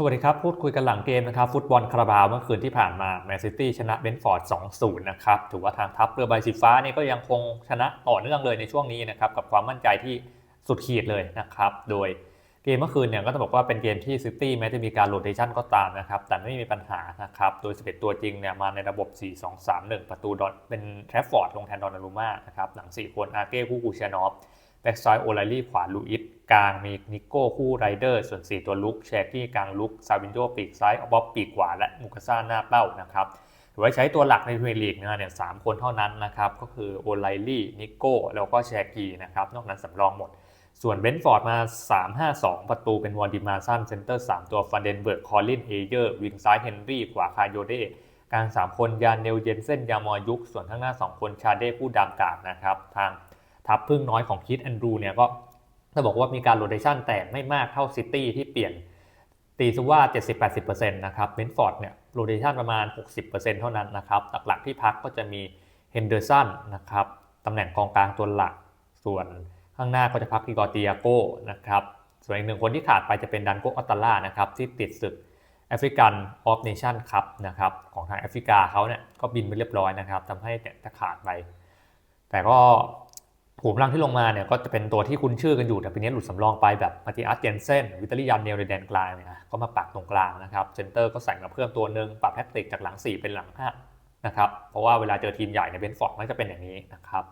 สวัสดีครับ พูดคุยกันหลังเกมนะครับ ฟุตบอลคาราบาวเมื่อคืนที่ผ่านมาแมนซิตี้ชนะเบนฟอร์ด 2-0 นะครับ ถือว่าทางทัพเรือใบสีฟ้านี่ก็ยังคงชนะต่อเนื่องเลยในช่วงนี้นะครับ กับความมั่นใจที่สุดขีดเลยนะครับ โดยเกมเมื่อคืนเนี่ยก็ต้องบอกว่าเป็นเกมที่ซิตี้แม้จะมีการโรเตชันก็ตามนะครับ แต่ไม่มีปัญหานะครับ โดย 11 ตัวจริงเนี่ยมาในระบบ 4-2-3-1 ประตูดอทเป็นแทรฟฟอร์ดลงแทนดอนนารูมานะครับ หลัง 4 คนอาเก้คูกูเชนอฟ แบ็กซ้ายโอไลลี่ขวาลูอิสกลางมีนิโก้คู่ไรเดอร์ ส่วน 4 ตัวลุกแชกี้กลางลุกซาวินโจปีกซ้ายบ๊อบปีกขวาและมูกาซ่าหน้าเป้านะครับถือว่าใช้ตัวหลักในพรีเมียร์ลีกเนี่ยสามคนเท่านั้นนะครับก็คือโอไลลี่นิโก้แล้วก็แชกี้นะครับนอกนั้นสำรองหมด ส่วนเบนฟอร์ดมา 3-5-2 ประตูเป็นวอร์ดิมาซันเซนเตอร์ 3 ตัวฟันเดนเบิร์กคอลลินเอเยอร์วิงซ้ายเฮนรี่ขวาคาโยเดกลาง 3 คนยานเนลเยนเซนยามอยุกส่วนข้างหน้า 2 คนชาเด้ผู้ดามกาดนะครับทาง ทัพพึ่งน้อยของคิดแอนดรูเนี่ยก็ถ้าบอกว่ามีการโรเตชันแต่ไม่มากเท่าซิตี้ที่เปลี่ยนตีซะว่า 70-80%นะครับเบนฟอร์ดเนี่ยโรเตชันประมาณ 60%เท่านั้นนะครับหลักๆที่พักก็จะมีเฮนเดอร์สันนะครับตำแหน่งกองกลางตัวหลัก ส่วนข้างหน้าก็จะพักอีกอติอาโก้นะครับส่วนอีกหนึ่งคนที่ขาดไปจะเป็นดันโกอัตตาล่านะครับที่ติดศึกแอฟริกันออฟเนชั่นคัพนะครับของทางแอฟริกาเขาเนี่ยก็บินไปเรียบร้อยนะครับทำให้เนี่ยจะขาดไป แต่ก็ ผูมลังที่ลงมาเนี่ยก็จะเป็นตัวที่คุ้นชื่อกันอยู่ แต่ปีนี้หลุดสำรองไปแบบมาติอัสเจนเซนวิตาลียันเนลในแดนกลางเนี่ยนะก็มาปักตรงกลางนะครับเซนเตอร์ก็ใส่มาเพิ่มตัวหนึ่งปรับแท็กติกจากหลัง 4 เป็นหลัง5นะครับเพราะว่าเวลาเจอทีมใหญ่ในเบนฟอร์ดมันจะเป็นอย่างนี้นะครับ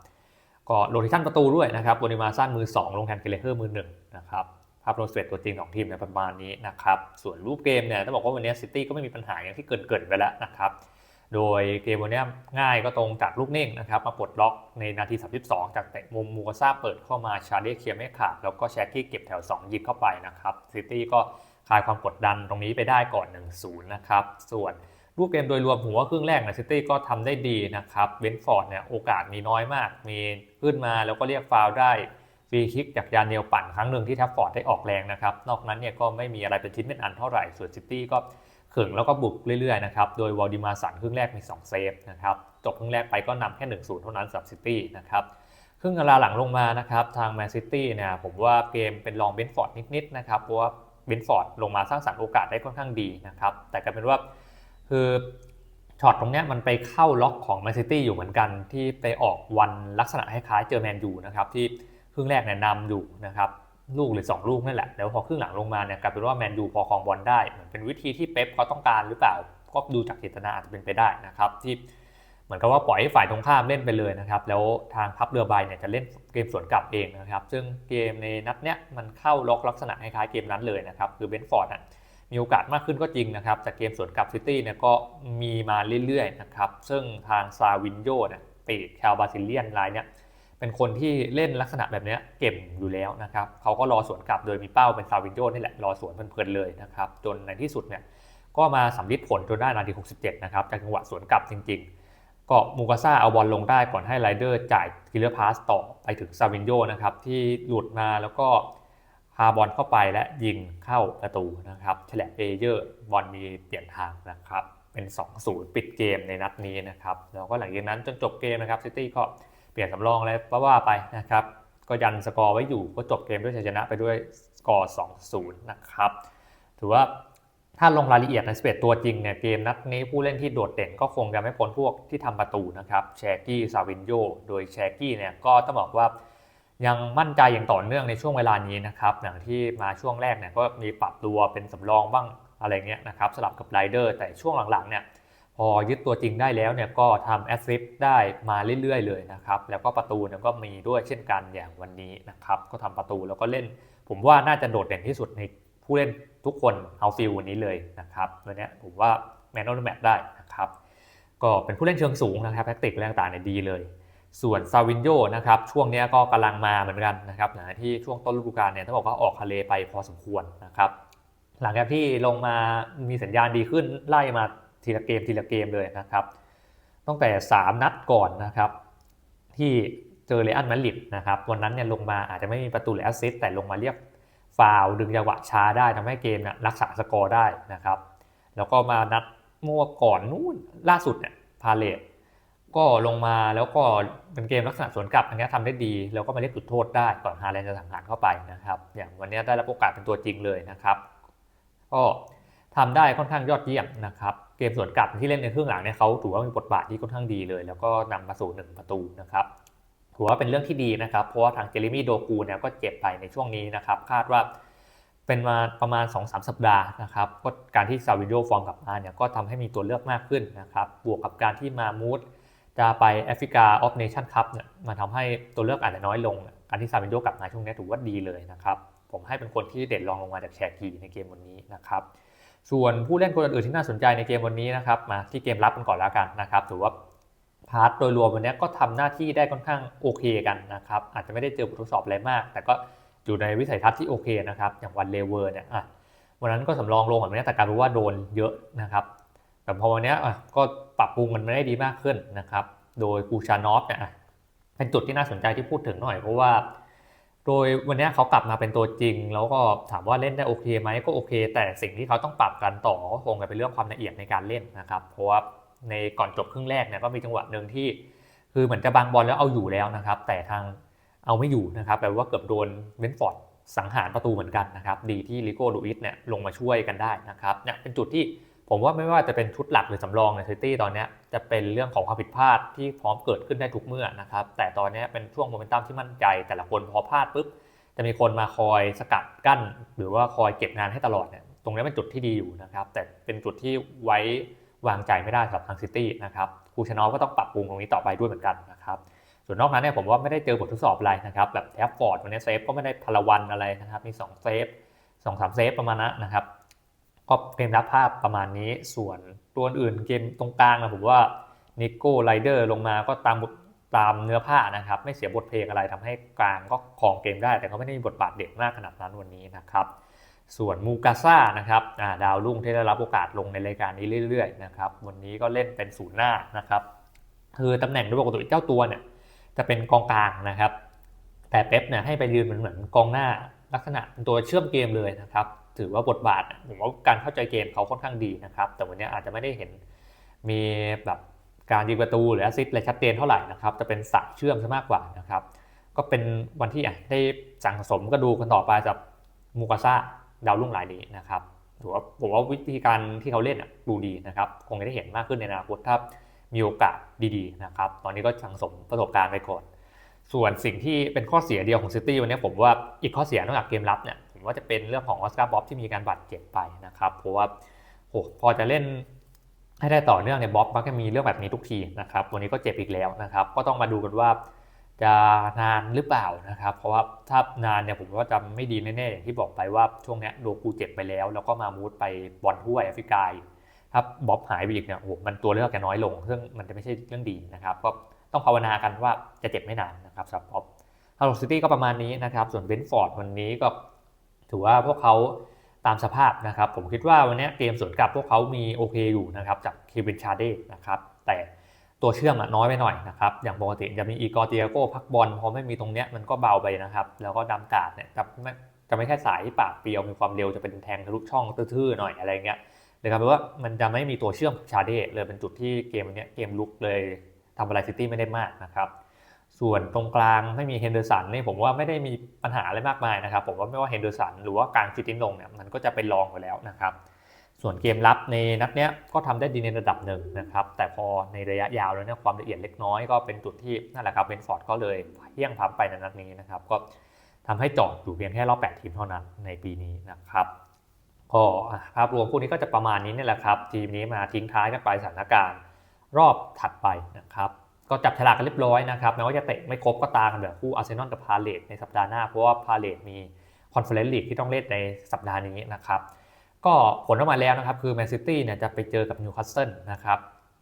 ก็โรทิชันประตูด้วยนะครับโบนิมาซันมือ 2 ลงแทนเกเลเฮอร์มือ1นะครับภาพโรสเวตตัวจริงของทีมเนี่ยประมาณนี้นะครับส่วนรูปเกมเนี่ยต้องบอกว่าวันนี้ซิตี้ก็ไม่มีปัญหาอย่างที่เกิดเกิดไปแล้วนะครับ โดยเกมวันนี้ง่ายก็ตรงจากลูกนิ่งนะครับ มาปลดล็อกในนาที 32 จากเตะมุมมูกาซ่าเปิดเข้ามาชาเดเคลียร์ไม่ขาด แล้วก็แชกกี้เก็บแถว 2 ยิบเข้าไปนะครับซิตี้ก็คลายความกดดันตรงนี้ไปได้ก่อน 1-0 นะครับ ส่วนรูปเกมโดยรวมผมว่าครึ่งแรกนะซิตี้ก็ทำได้ดีนะครับเบนฟอร์ดเนี่ยโอกาสมีน้อยมาก มีขึ้นมาแล้วก็เรียกฟาวได้ฟรีคิกจากยานเนลปั่นครั้งหนึ่งที่แทฟฟอร์ดได้ออกแรงนะครับ นอกนั้นเนี่ยก็ไม่มีอะไรเป็นชิ้นเป็นอันเท่าไหร่ส่วนซิตี้ก็ ขิงแล้วก็บุกเรื่อยๆนะครับ โดยวอลดิมาสันครึ่งแรกมี 2 เซฟนะครับ จบครึ่งแรกไปก็นำแค่ 1-0 เท่านั้นสำหรับซิตี้นะครับ ครึ่งเวลาหลังลงมานะครับ ทางแมนซิตี้เนี่ยผมว่าเกมเป็นรองเบนฟอร์ดนิดๆนะครับ เพราะว่าเบนฟอร์ดลงมาสร้างสรรค์โอกาสได้ค่อนข้างดีนะครับ แต่กลายเป็นว่าคือช็อตตรงนี้มันไปเข้าล็อกของแมนซิตี้อยู่เหมือนกันที่ไปออกวันลักษณะคล้ายๆเจอแมนยูนะครับที่ครึ่งแรกเนี่ยนำอยู่นะครับ ลูกหรือ2ลูกนั่นแหละแล้วพอครึ่งหลังลงมาเนี่ยกลายเป็นว่าแมนยูพอครองบอลได้เหมือนเป็นวิธีที่เป๊ปเขาต้องการหรือเปล่าก็ดูจากเจตนาอาจจะเป็นไปได้นะครับ ที่เหมือนกับว่าปล่อยให้ฝ่ายตรงข้ามเล่นไปเลยนะครับ แล้วทางพับเรือใบเนี่ยจะเล่นเกมสวนกลับเองนะครับ ซึ่งเกมในนัดเนี้ยมันเข้าล็อกลักษณะคล้ายเกมนั้นเลยนะครับ คือเบนฟอร์ดมีโอกาสมากขึ้นก็จริงนะครับแต่เกมสวนกลับซิตี้เนี่ยก็มีมาเรื่อยๆนะครับซึ่งทางซาวินโยเนี่ยปีกชาวบราซิเลียนรายเนี้ย เป็นคนที่เล่นลักษณะแบบนี้เก่งอยู่แล้วนะครับเขาก็รอสวนกลับโดยมีเป้าเป็นซาวินโยนี่แหละรอสวนเพลินๆเลยนะครับจนในที่สุดเนี่ยก็มาสำลิดผลจนได้นาที 67 นะครับจากจังหวะสวนกลับจริง ๆ ก็มูกาซาเอาบอลลงได้ก่อนให้ไรเดอร์จ่ายคิลเลอร์พาสต่อไปถึงซาวินโยนะครับที่หลุดมาแล้วก็พาบอลเข้าไปและยิงเข้าประตูนะครับแฉลบเอเยอร์บอลมีเปลี่ยนทางนะครับเป็น 2-0 ปิดเกมในนัดนี้นะครับแล้วก็หลังจากนั้นจนจบเกมนะครับซิตี้ก็ เปลี่ยนสำรองอะไรก็ว่าไปนะครับ ก็ยันสกอร์ไว้อยู่ก็จบเกมด้วยชัยชนะไปด้วยสกอร์2-0นะครับ ถือว่าถ้าลงรายละเอียดในสเปดตัวจริงเนี่ยเกมนัดนี้ผู้เล่นที่โดดเด่นก็คงจะไม่พ้นพวกที่ทำประตูนะครับแชกกี้ซาวินโยโดยแชกกี้เนี่ยก็ต้องบอกว่ายังมั่นใจอย่างต่อเนื่องในช่วงเวลานี้นะครับอย่างที่มาช่วงแรกเนี่ยก็มีปรับตัวเป็นสำรองบ้างอะไรเงี้ยนะครับสลับกับไรเดอร์แต่ช่วงหลังๆเนี่ย พอยึดตัวจริงได้แล้วเนี่ยก็ทำแอสซิสต์ได้มาเรื่อยๆ เลยนะครับ แล้วก็ประตูเนี่ยก็มีด้วยเช่นกันอย่างวันนี้นะครับ ก็ทำประตูแล้วก็เล่น ผมว่าน่าจะโดดเด่นที่สุดในผู้เล่นทุกคนเอาฟิลวันนี้เลยนะครับวันนี้ผมว่าแมนนอลแมตได้นะครับก็เป็นผู้เล่นเชิงสูงนะครับแทคติกแรงต่างเนี่ยดีเลย ส่วนซาวินโยนะครับช่วงนี้ก็กำลังมาเหมือนกันนะครับนะที่ช่วงต้นฤดูกาลเนี่ยต้องบอกว่าออกทะเลไปพอสมควรนะครับหลังจากที่ลงมามีสัญญาณดีขึ้นไล่มา ทีละเกมทีละเกมเลยนะครับ ตั้งแต่ 3 นัดก่อนนะครับ ที่เจอเรอัลมาดริดนะครับวันนั้นเนี่ยลงมาอาจจะไม่มีประตูหรือแอสซิสต์แต่ลงมาเรียกฟาวดึงจังหวะช้าได้ทำให้เกมเนี่ยรักษาสกอร์ได้นะครับ แล้วก็มานัดมั่วก่อนนู้นล่าสุดเนี่ยพาเลตก็ลงมาแล้วก็เป็นเกมลักษณะสวนกลับอันนี้ยทำได้ดี แล้วก็มาเรียกจุดโทษได้ก่อนฮาแลนด์จะสังหารเข้าไปนะครับอย่างวันนี้ได้รับโอกาสเป็นตัวจริงเลยนะครับ ก็ทำได้ค่อนข้างยอดเยี่ยมนะครับ เกมสวนกลับที่เล่นในครึ่งหลังเนี่ยเขาถือว่ามีบทบาทที่ค่อนข้างดีเลย แล้วก็นำมาสู่หนึ่งประตูนะครับถือว่าเป็นเรื่องที่ดีนะครับ เพราะว่าทางเจลิมี่โดกูเนี่ยก็เจ็บไปในช่วงนี้นะครับ คาดว่าเป็นมาประมาณ 2-3 สัปดาห์นะครับก็การที่ซาวิโยฟอร์มกลับมาเนี่ยก็ทำให้มีตัวเลือกมากขึ้นนะครับ บวกกับการที่มามูดจะไปแอฟริกาออฟเนชั่นคัพเนี่ยมาทำให้ตัวเลือกอาจจะน้อยลง การที่ซาวิโยกลับมาช่วงนี้ถือว่าดีเลยนะครับ ผมให้เป็นคนที่เด่นรองลงมาจากแชร์กีในเกมวันนี้นะครับ ส่วนผู้เล่นคนอื่นที่น่าสนใจในเกมวันนี้นะครับมาที่เกมรับกันก่อนแล้วกันนะครับถือว่าพาร์ทโดยรวมวันนี้ก็ทำหน้าที่ได้ค่อนข้างโอเคกันนะครับอาจจะไม่ได้เจอบททดสอบอะไรมาก แต่ก็อยู่ในวิสัยทัศน์ที่โอเคนะครับอย่างวันเลเวอร์เนี่ยอะวันนั้นก็สำรองลงแบบนี้แต่กลารเป็นว่าโดนเยอะนะครับ แต่พอวันนี้อะก็ปรับปรุงมันไม่ได้ดีมากขึ้นนะครับ โดยกูชานอฟเนี่ยเป็นจุดที่น่าสนใจที่พูดถึงหน่อยเพราะว่า โดยวันนี้เขากลับมาเป็นตัวจริง แล้วก็ถามว่าเล่นได้โอเคไหมก็โอเค แต่สิ่งที่เขาต้องปรับกันต่อก็คงจะเป็นเรื่องความละเอียดในการเล่นนะครับ เพราะว่าในก่อนจบครึ่งแรกเนี่ยก็มีจังหวะหนึ่งที่ คือเหมือนจะบังบอลแล้วเอาอยู่แล้วนะครับ แต่ทางเอาไม่อยู่นะครับแปลว่าเกือบโดนเวนฟอร์ดสังหารประตูเหมือนกันนะครับ ดีที่ลิโก้ลูอิสเนี่ยลงมาช่วยกันได้นะครับเนี่ยเป็นจุดที่ ผมว่าไม่ว่าจะเป็นชุดหลักหรือสำรองในซิตี้ตอนนี้จะเป็นเรื่องของความผิดพลาดที่พร้อมเกิดขึ้นได้ทุกเมื่อนะครับ แต่ตอนนี้เป็นช่วงโมเมนตัมที่มั่นใจ แต่ละคนพอพลาดปุ๊บจะมีคนมาคอยสกัดกั้น หรือว่าคอยเก็บงานให้ตลอดเนี่ยตรงนี้เป็นจุดที่ดีอยู่นะครับ แต่เป็นจุดที่ไว้วางใจไม่ได้สำหรับทางซิตี้นะครับครูชนอลก็ต้องปรับปรุงตรงนี้ต่อไปด้วยเหมือนกันนะครับส่วนนอกนั้นเนี่ยผมว่าไม่ได้เจอบททดสอบอะไรนะครับแบบแทฟฟอร์ดวันนี้เซฟก็ไม่ได้พลวันอะไรนะครับมี2เซฟสองสามเซฟประมาณนั้นนะครับ ก็เกมรับภาพประมาณนี้ส่วนตัวอื่นเกมตรงกลางนะผมว่านิโก้ไรเดอร์ลงมาก็ตามตามเนื้อผ้านะครับ ไม่เสียบทเพลงอะไรทำให้กลางก็ครองเกมได้ แต่ก็ไม่ได้มีบทบาทเด่นมากขนาดนั้นวันนี้นะครับ ส่วนมูกาซ่านะครับดาวรุ่งที่ได้รับโอกาสลงในรายการนี้เรื่อยๆนะครับวันนี้ก็เล่นเป็นศูนย์หน้านะครับคือตำแหน่งโดยปกติเจ้าตัวเนี่ยจะเป็นกองกลางนะครับ แต่เป๊ปเนี่ยให้ไปยืนเหมือนเหมือนกองหน้าลักษณะเป็นตัวเชื่อมเกมเลยนะครับ ถือว่าบทบาทผมว่าการเข้าใจเกมเขาค่อนข้างดีนะครับ แต่วันนี้อาจจะไม่ได้เห็นมีแบบการยิงประตูหรือแอสซิสต์อะไรชัดเจนเท่าไหร่นะครับ จะเป็นสักเชื่อมซะมากกว่านะครับ ก็เป็นวันที่ได้สั่งสมก็ดูกันต่อไปกับมูกาซ่าดาวรุ่งรายนี้นะครับถือว่าผมว่าวิธีการที่เขาเล่นดูดีนะครับ คงจะได้เห็นมากขึ้นในอนาคตถ้ามีโอกาสดีๆนะครับ ตอนนี้ก็สั่งสมประสบการณ์ไปก่อน ส่วนสิ่งที่เป็นข้อเสียเดียวของซิตี้วันนี้ผมว่าอีกข้อเสียนอกจากเกมรับเนี่ย ว่าจะเป็นเรื่องของออสการ์บ๊อบที่มีการบาดเจ็บไปนะครับเพราะว่าโหพอจะเล่นให้ได้ต่อเนื่องเนี่ยบ๊อบมักจะมีเรื่องแบบนี้ทุกทีนะครับวันนี้ก็เจ็บอีกแล้วนะครับ ก็ต้องมาดูกันว่าจะนานหรือเปล่านะครับ เพราะว่าถ้านานเนี่ยผมว่าจะไม่ดีแน่ๆอย่างที่บอกไปว่าช่วงนี้โดกูเจ็บไปแล้ว แล้วก็มามูดไปบอลถ้วยแอฟริกาถ้าบ๊อบหายไปอีกเนี่ยโอ้โหมันตัวเลือกจะน้อยลงซึ่งมันจะไม่ใช่เรื่องดีนะครับ ก็ต้องภาวนากันว่าจะเจ็บไม่นานนะครับสำหรับบ๊อบฮาร์ลซิตี้ก็ประมาณนี้นะครับ ส่วนเบนฟอร์ดวันนี้ก็ ถือว่าพวกเขาตามสภาพนะครับ ผมคิดว่าวันนี้เกมสวนกลับพวกเขามีโอเคอยู่นะครับจากเควินชาเดนะครับแต่ตัวเชื่อมน้อยไปหน่อยนะครับ อย่างปกติจะมีอีกอร์เตียโก้พักบอลพอไม่มีตรงเนี้ยมันก็เบาไปนะครับ แล้วก็ดำกาดเนี่ยจะไม่จะไม่แค่สายปากเปียวมีความเร็วจะเป็นแทงทะลุช่องตื้อๆหน่อยอะไรเงี้ยเลยครับแปลว่ามันจะไม่มีตัวเชื่อมชาเดเลยเป็นจุดที่เกมเนี้ยเกมลุกเลยทำอะไรซิตี้ไม่ได้มากนะครับ ส่วนตรงกลางไม่มีเฮนเดอร์สันนี่ผมว่าไม่ได้มีปัญหาอะไรมากมายนะครับ ผมว่าไม่ว่าเฮนเดอร์สันหรือว่าการซิตี้ลงเนี่ยมันก็จะเป็นรองไปแล้วนะครับ ส่วนเกมรับในนัดเนี้ยก็ทำได้ดีในระดับหนึ่งนะครับ แต่พอในระยะยาวแล้วเนี่ยความละเอียดเล็กน้อยก็เป็นจุดที่นั่นแหละครับเบนฟอร์ดก็เลยเที่ยงพับไปในนัดนี้นะครับ ก็ทำให้จอดอยู่เพียงแค่รอบ8ทีมเท่านั้นในปีนี้นะครับก็ภาพรวมพวกนี้ก็จะประมาณนี้นี่แหละครับ ทีมนี้มาทิ้งท้ายกันไปสถานการณ์รอบถัดไปนะครับ ก็จับฉลากกันเรียบร้อยนะครับแม้ว่าจะเตะไม่ครบก็ตามกันแบบคู่อาร์เซนอลกับพาเลตในสัปดาห์หน้า เพราะว่าพาเลตมีคอนเฟอเรนซ์ลีกที่ต้องเล่นในสัปดาห์นี้นะครับก็ผลออกมาแล้วนะครับคือแมนซิตี้เนี่ยจะไปเจอกับนิวคาสเซิลนะครับ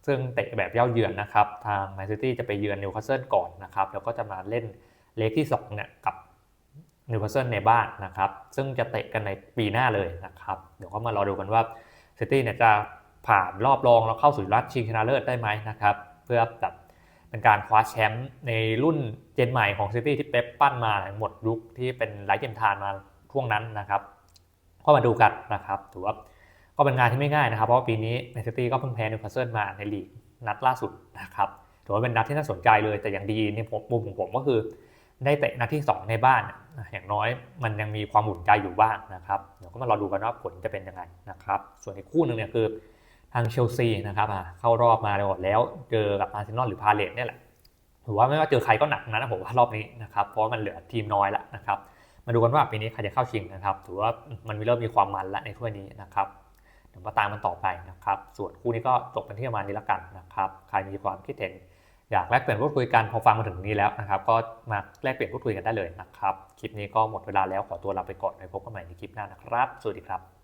ซึ่งเตะแบบเย้าเยือนนะครับทางแมนซิตี้จะไปเยือนนิวคาสเซิลก่อนนะครับแล้วก็จะมาเล่นเลกที่2เนี่ยกับนิวคาสเซิลในบ้านนะครับซึ่งจะเตะกันในปีหน้าเลยนะครับเดี๋ยวก็มารอดูกันว่าซิตี้เนี่ยจะผ่านรอบรองแล้วเข้าสู่รัดชิงชนะเลิศได้ไหมนะครับเพื่อแบบ เป็นการคว้าแชมป์ในรุ่นเจนใหม่ของซิตี้ที่เป๊ปปั้นมาหมดยุคที่เป็นไลท์เกมทานมาช่วงนั้นนะครับ ก็มาดูกันนะครับถือว่าก็เป็นงานที่ไม่ง่ายนะครับ เพราะปีนี้แมนซิตี้ก็เพิ่งแพ้นิวคาสเซิลมาในลีกนัดล่าสุดนะครับถือว่าเป็นนัดที่น่าสนใจเลยแต่อย่างดีในมุมของผมก็คือ ได้เตะนัดที่ 2 ในบ้าน อย่างน้อยมันยังมีความอุ่นใจอยู่บ้างนะครับเดี๋ยวก็มารอดูกันว่าผลจะเป็นยังไงนะครับ ส่วนอีกคู่หนึ่งเนี่ยคือ ทางเชลซีนะครับอะเข้ารอบมาแล้วแล้วเจอกับอาร์เซนอลหรือพาเลตเนี่ยแหละถือว่าไม่ว่าเจอใครก็หนักนะผมว่ารอบนี้นะครับเพราะมันเหลือทีมน้อยแล้วนะครับมาดูกันว่าปีนี้ใครจะเข้าชิงนะครับถือว่ามันเริ่มมีความมันล้วในถ้วยนี้นะครับเดี๋ยวมาตามมันต่อไปนะครับส่วนคู่นี้ก็จบกันที่ประมาณนี้ล้วกันนะครับใครมีความคิดเห็นอยากแลกเปลี่ยนพูดคุยกันพอฟังมาถึงนี้แล้วนะครับ ก็มาแลกเปลี่ยนพูดคุยกันได้เลยนะครับ คลิปนี้ก็หมดเวลาแล้วขอตัวลาไปก่อนไว้พบกันใหม่ในคลิปหน้านะครับ สวัสดีครับ